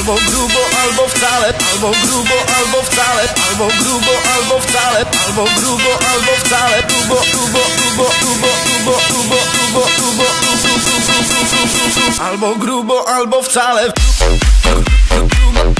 albo grubo, albo wcale, albo grubo, albo wcale, albo grubo, albo wcale, albo grubo, albo wcale, grubo, grubo, grubo, grubo, grubo, grubo, grubo, grubo, albo grubo, albo wcale, albo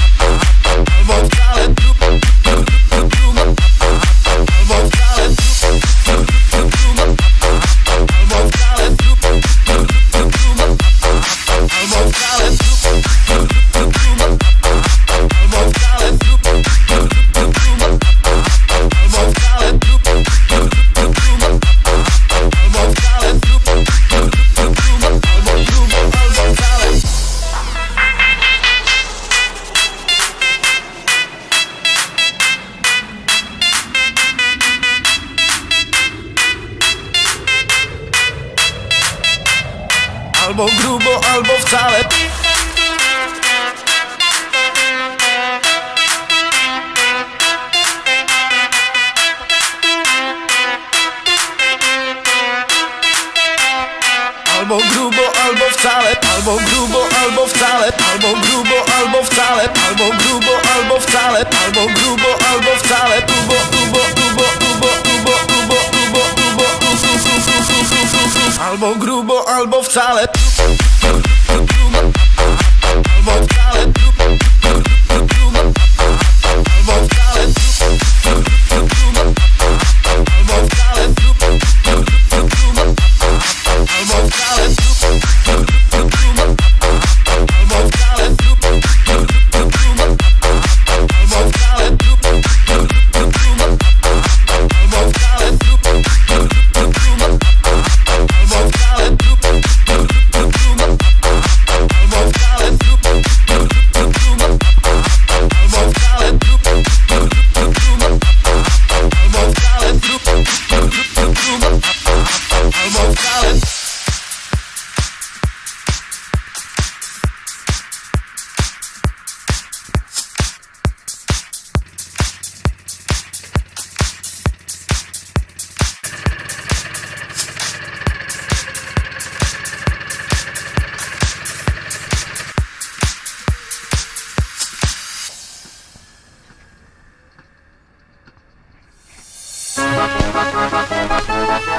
Albo grubo, albo wcale. Albo grubo, albo wcale, albo grubo, albo wcale, albo grubo, albo wcale, albo grubo, albo wcale, albo grubo, albo wcale, grubo, grubo, grubo, albo wcale, Almost solid. Bye. ♪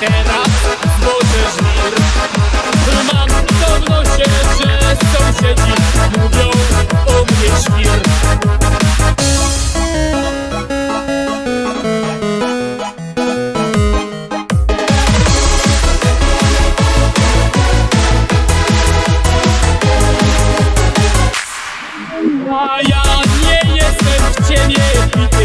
Teraz złożę żwir Mam to że Mówią o mnie A ja nie jestem w Budą